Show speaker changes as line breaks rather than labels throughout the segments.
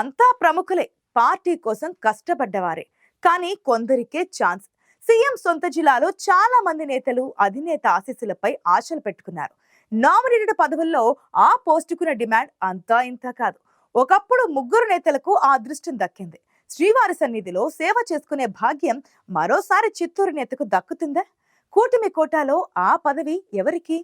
అంతా ప్రముఖులే. పార్టీ కోసం కష్టపడ్డవారే. కానీ కొందరికే ఛాన్స్. సీఎం సొంత జిల్లాలో చాలా మంది నేతలు అధినేత ఆశీస్సులపై ఆశలు పెట్టుకున్నారు. నామినేటెడ్ పదవుల్లో ఆ పోస్టుకున్న డిమాండ్ అంతా ఇంత కాదు. ఒకప్పుడు ముగ్గురు నేతలకు ఆ అదృష్టం దక్కింది. శ్రీవారి సన్నిధిలో సేవ చేసుకునే భాగ్యం మరోసారి చిత్తూరు నేతకు దక్కుతుందా? కూటమి కోటాలో ఆ పదవి ఎవరికి?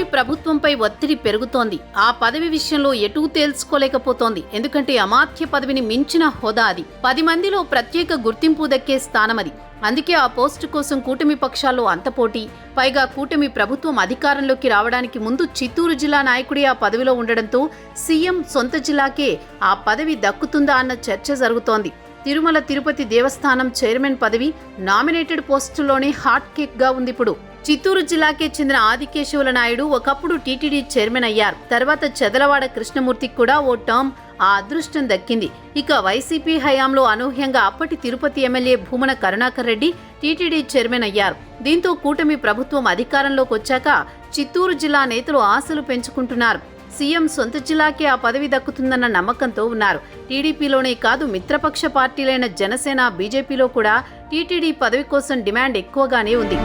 కూటమి ప్రభుత్వంపై ఒత్తిడి పెరుగుతోంది. ఆ పదవి విషయంలో ఎటూ తేల్చుకోలేకపోతోంది. ఎందుకంటే అమాత్య పదవిని మించిన హోదా అది. పది మందిలో ప్రత్యేక గుర్తింపు దక్కే స్థానమది. అందుకే ఆ పోస్టు కోసం కూటమి పక్షాల్లో అంత పోటీ. పైగా కూటమి ప్రభుత్వం అధికారంలోకి రావడానికి ముందు చిత్తూరు జిల్లా నాయకుడే ఆ పదవిలో ఉండడంతో సీఎం సొంత జిల్లాకే ఆ పదవి దక్కుతుందా అన్న చర్చ జరుగుతోంది. తిరుమల తిరుపతి దేవస్థానం చైర్మన్ పదవి నామినేటెడ్ పోస్టులోనే హాట్ కేక్గా ఉంది ఇప్పుడు. చిత్తూరు జిల్లాకే చెందిన ఆదికేశవుల నాయుడు ఒకప్పుడు టీటీడీ చైర్మన్ అయ్యారు. తర్వాత చెదలవాడ కృష్ణమూర్తికి కూడా ఓ టర్మ్ ఆ అదృష్టం దక్కింది. ఇక వైసీపీ హయాంలో అనూహ్యంగా అప్పటి Tirupati MLA Bhumana Karunakar Reddy TTD chairman అయ్యారు. దీంతో కూటమి ప్రభుత్వం అధికారంలోకి వచ్చాక చిత్తూరు జిల్లా నేతలు ఆశలు పెంచుకుంటున్నారు. సీఎం సొంత జిల్లాకే ఆ పదవి దక్కుతుందన్న నమ్మకంతో ఉన్నారు. టీడీపీలోనే కాదు మిత్రపక్ష పార్టీలైన జనసేన బీజేపీలో కూడా టీటీడీ పదవి కోసం డిమాండ్ ఎక్కువగానే ఉంది.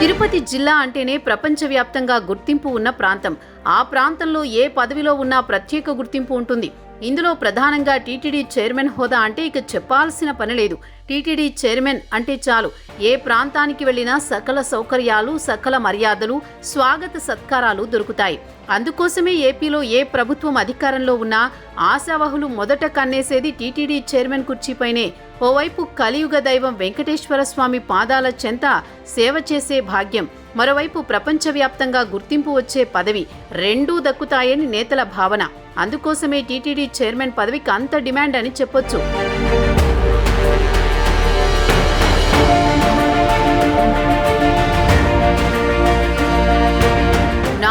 తిరుపతి జిల్లా అంటేనే ప్రపంచవ్యాప్తంగా గుర్తింపు ఉన్న ప్రాంతం. ఆ ప్రాంతంలో ఏ పదవిలో ఉన్నా ప్రత్యేక గుర్తింపు ఉంటుంది. ఇందులో ప్రధానంగా టీటీడీ చైర్మన్ హోదా అంటే ఇక చెప్పాల్సిన పని లేదు. టీటీడీ చైర్మన్ అంటే చాలు. ఏ ప్రాంతానికి వెళ్ళినా సకల సౌకర్యాలు సకల మర్యాదలు స్వాగత సత్కారాలు దొరుకుతాయి. అందుకోసమే ఏపీలో ఏ ప్రభుత్వం అధికారంలో ఉన్నా ఆశావహులు మొదట కన్నేసేది టీటీడీ చైర్మన్ కుర్చీపైనే. ఓవైపు కలియుగ దైవం వెంకటేశ్వర స్వామి పాదాల చెంత సేవ చేసే భాగ్యం మరోవైపు ప్రపంచవ్యాప్తంగా గుర్తింపు వచ్చే పదవి రెండూ దక్కుతాయని నేతల భావన. అందుకోసమే టీటీడీ చైర్మన్ పదవికి అంత డిమాండ్ అని చెప్పొచ్చు.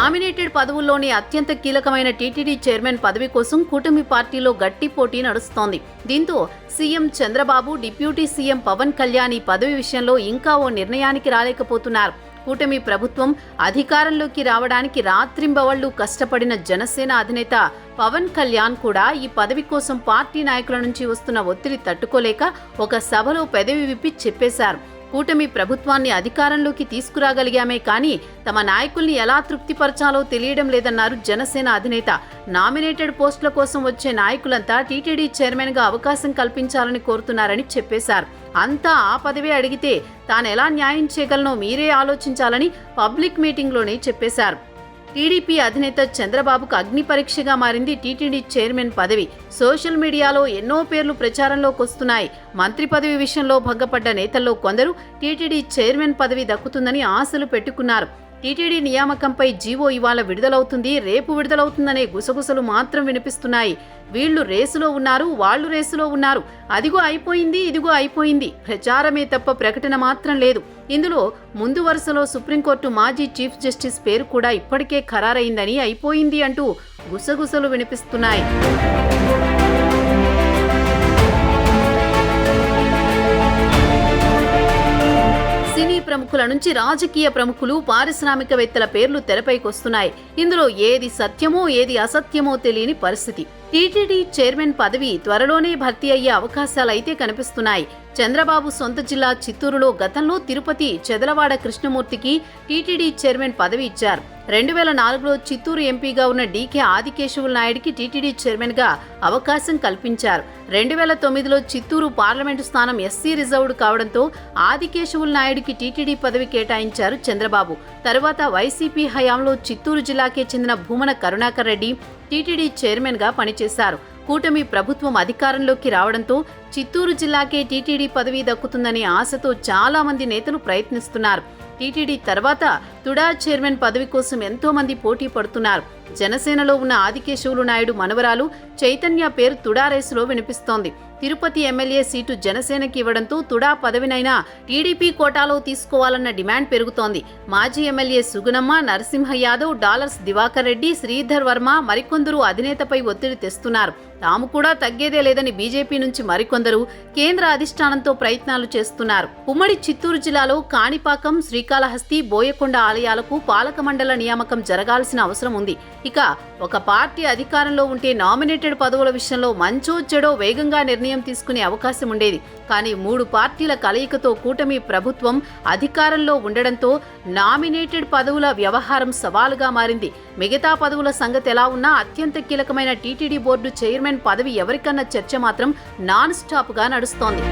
నామినేటెడ్ పదవుల్లోని అత్యంత కీలకమైన టీటీడీ చైర్మన్ పదవి కోసం కూటమి పార్టీలో గట్టి పోటీ నడుస్తోంది. దీంతో CM Chandrababu deputy CM Pawan Kalyan ఈ పదవి విషయంలో ఇంకా ఓ నిర్ణయానికి రాలేకపోతున్నారు. కూటమి ప్రభుత్వం అధికారంలోకి రావడానికి రాత్రింబవళ్ళు కష్టపడిన జనసేన అధినేత పవన్ కళ్యాణ్ కూడా ఈ పదవి కోసం పార్టీ నాయకుల నుంచి వస్తున్న ఒత్తిడి తట్టుకోలేక ఒక సభలో పెదవి విప్పి చెప్పేశారు. కూటమి ప్రభుత్వాన్ని అధికారంలోకి తీసుకురాగలిగామే కానీ తమ నాయకుల్ని ఎలా తృప్తిపరచాలో తెలియడం లేదన్నారు జనసేన అధినేత. నామినేటెడ్ పోస్టుల కోసం వచ్చే నాయకులంతా టీటీడీ చైర్మన్గా అవకాశం కల్పించాలని కోరుతున్నారని చెప్పేశారు. అంతా ఆ పదవే అడిగితే తాను ఎలా న్యాయం చేయగలనో మీరే ఆలోచించాలని పబ్లిక్ మీటింగ్లోనే చెప్పేశారు. టీడీపీ అధినేత చంద్రబాబుకు అగ్ని పరీక్షగా మారింది టీటీడీ చైర్మన్ పదవి. సోషల్ మీడియాలో ఎన్నో పేర్లు ప్రచారంలోకి వస్తున్నాయి. మంత్రి పదవి విషయంలో భగ్గపడ్డ నేతల్లో కొందరు టీటీడీ చైర్మన్ పదవి దక్కుతుందని ఆశలు పెట్టుకున్నారు. టీటీడీ నియామకంపై జీవో ఇవాళ విడుదలవుతుంది. రేపు విడుదలవుతుందనే గుసగుసలు మాత్రం వినిపిస్తున్నాయి. వీళ్ళు రేసులో ఉన్నారు వాళ్ళు రేసులో ఉన్నారు. అదిగో అయిపోయింది ఇదిగో అయిపోయింది. ప్రచారమే తప్ప ప్రకటన మాత్రం లేదు. ఇందులో ముందు వరుసలో సుప్రీంకోర్టు మాజీ చీఫ్ జస్టిస్ పేరు కూడా ఇప్పటికే ఖరారైందని అయిపోయింది అంటూ గుసగుసలు వినిపిస్తున్నాయి. ప్రముఖుల నుంచి రాజకీయ ప్రముఖులు పారిశ్రామికవేత్తల పేర్లు తెరపైకొస్తున్నాయి ఇందులో ఏది సత్యమో ఏది అసత్యమో తెలియని పరిస్థితి. టీటీడీ చైర్మన్ పదవి త్వరలోనే భర్తీ అయ్యే అవకాశాలైతే కనిపిస్తున్నాయి. చంద్రబాబు సొంత జిల్లా చిత్తూరులో గతంలో తిరుపతి చెదలవాడ కృష్ణమూర్తికి టీటీడీ చైర్మన్ పదవి ఇచ్చారు. రెండు వేల నాలుగులో చిత్తూరు ఎంపీగా ఉన్న డీకే ఆదికేశవుల నాయుడికి టీటీడీ చైర్మన్గా అవకాశం కల్పించారు. రెండు వేల తొమ్మిదిలో చిత్తూరు పార్లమెంటు స్థానం ఎస్సీ రిజర్వ్డ్ కావడంతో ఆదికేశవుల నాయుడికి టీటీడీ పదవి కేటాయించారు చంద్రబాబు. తరువాత వైసీపీ హయాంలో చిత్తూరు జిల్లాకే చెందిన భూమన కరుణాకర్ రెడ్డి టీటీడీ చైర్మన్గా పనిచేశారు. కూటమి ప్రభుత్వం అధికారంలోకి రావడంతో చిత్తూరు జిల్లాకే టీటీడీ పదవి దక్కుతుందనే ఆశతో చాలామంది నేతలు ప్రయత్నిస్తున్నారు. టీటీడీ తర్వాత తుడా చైర్మన్ పదవి కోసం ఎంతో మంది పోటీ పడుతున్నారు. జనసేనలో ఉన్న ఆదికేశవులు నాయుడు మనవరాలు చైతన్య పేరు తుడా రేసులో వినిపిస్తోంది. తిరుపతి ఎమ్మెల్యే సీటు జనసేనకి ఇవ్వడంతో తుడా పదవినైనా టీడీపీ కోటాలో తీసుకోవాలన్న డిమాండ్ పెరుగుతోంది. మాజీ ఎమ్మెల్యే సుగుణమ్మ నరసింహ యాదవ్ డాలర్స్ దివాకర్ రెడ్డి శ్రీధర్ వర్మ మరికొందరు అధినేతపై ఒత్తిడి తెస్తున్నారు. తాము కూడా తగ్గేదే లేదని బీజేపీ నుంచి మరికొందరు కేంద్ర అధిష్టానంతో ప్రయత్నాలు చేస్తున్నారు. ఉమ్మడి చిత్తూరు జిల్లాలో కాణిపాకం శ్రీకాళహస్తి బోయకొండ ఆలయాలకు పాలక మండల నియామకం జరగాల్సిన అవసరం ఉంది. ఇక ఒక పార్టీ అధికారంలో ఉంటే నామినేటెడ్ పదవుల విషయంలో మంచో చెడో వేగంగా నిర్ణయం తీసుకునే అవకాశం ఉండేది. కానీ మూడు పార్టీల కలయికతో కూటమి ప్రభుత్వం అధికారంలో ఉండడంతో నామినేటెడ్ పదవుల వ్యవహారం సవాలుగా మారింది. మిగతా పదవుల సంగతి ఎలా ఉన్నా అత్యంత కీలకమైన టీటీడీ బోర్డు చైర్మన్ చైర్మన్ పదవి ఎవరికన్నా చర్చ మాత్రం నాన్ స్టాప్గా నడుస్తోంది.